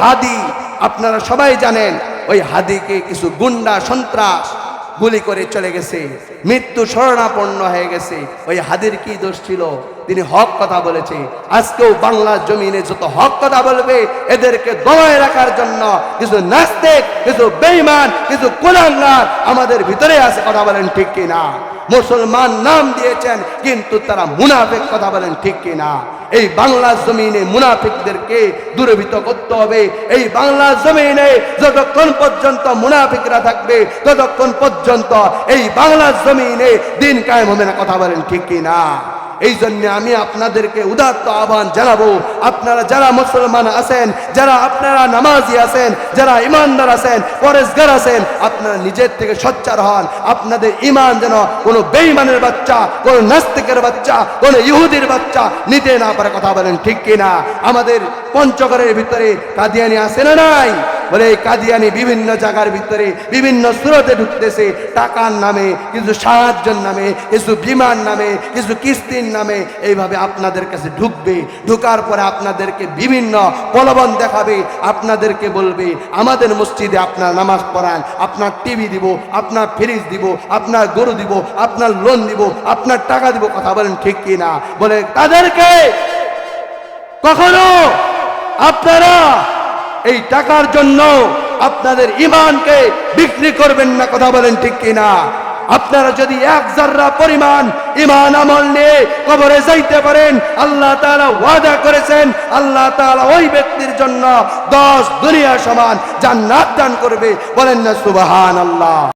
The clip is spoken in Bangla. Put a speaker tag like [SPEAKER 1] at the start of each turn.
[SPEAKER 1] হাদি, আপনারা সবাই জানেন, ওই হাদিকে কিছু গুন্ডা সন্ত্রাস গুলি করে চলে গেছে, মৃত্যু শরণাপন্ন হয়ে গেছে। ওই হাদির কি দোষ ছিল? তিনি হক কথা বলেছে। আজকেও বাংলার জমিনে যত হক কথা বলবে, এদেরকে দমায় রাখার জন্য কিছু নাস্তিক, কিছু বেইমান কিছু কুলাঙ্গার আমাদের ভিতরে আছে, কথা বলেন ঠিক কি না মুসলমান নাম দিয়েছেন, কিন্তু তারা মুনাফেক কথা বলেন ঠিক কিনা? এই বাংলা জমিনে মুনাফিকদেরকে দূরভীত করতে হবে। এই বাংলা জমিনে যতক্ষণ পর্যন্ত মুনাফিকরা থাকবে, ততক্ষণ পর্যন্ত এই বাংলা জমিনে দিন কায়েম হবে না, কথা বলেন ঠিক কি না এই জন্য আমি আপনাদেরকে উদাত্ত আহ্বান জানাব। আপনারা যারা মুসলমান আছেন, যারা আপনারা নামাজি আছেন, যারা ইমানদার আছেন, পরেশগার আছেন, আপনারা নিজের থেকে সচ্চার হন। আপনাদের ইমান যেন কোনো বেইমানের বাচ্চা, কোনো নাস্তিকের বাচ্চা, কোনো ইহুদির বাচ্চা নিতে না পারে। কথা বলেন ঠিক কিনা? আমাদের পঞ্চগড়ের ভিতরে কাদিয়ানি আছে না নাই? বলে এই কাদিয়ানি বিভিন্ন জায়গার ভিতরে বিভিন্ন স্রোতে ঢুকতেছে। টাকার নামে, কিছু সাহায্যের নামে, কিছু বিমান নামে, কিছু কিস্তির নামে এইভাবে আপনাদের কাছে ঢুকবে। ঢুকার পরে আপনাদেরকে বিভিন্ন প্রলোভন দেখাবে। আপনাদেরকে বলবে, আমাদের মসজিদে আপনার নামাজ পড়ান, আপনার টিভি দিব, আপনার ফ্রিজ দিব, আপনার গরু দিব, আপনার লোন দিব, আপনার টাকা দিব। কথা বলেন ঠিক কি না? বলে, তাদেরকে কখনো আপনারা এই টাকার জন্য আপনাদের ইমানকে বিক্রি করবেন না, কথা বলেন ঠিক কিনা? আপনারা যদি এক জাররা পরিমাণ ইমান আমল নিয়ে কবরে যাইতে পারেন, আল্লাহ তাআলা ওয়াদা করেছেন, আল্লাহ তাআলা ওই ব্যক্তির জন্য দশ দুনিয়া সমান জান্নাত দান করবে। বলেন না সুবাহান আল্লাহ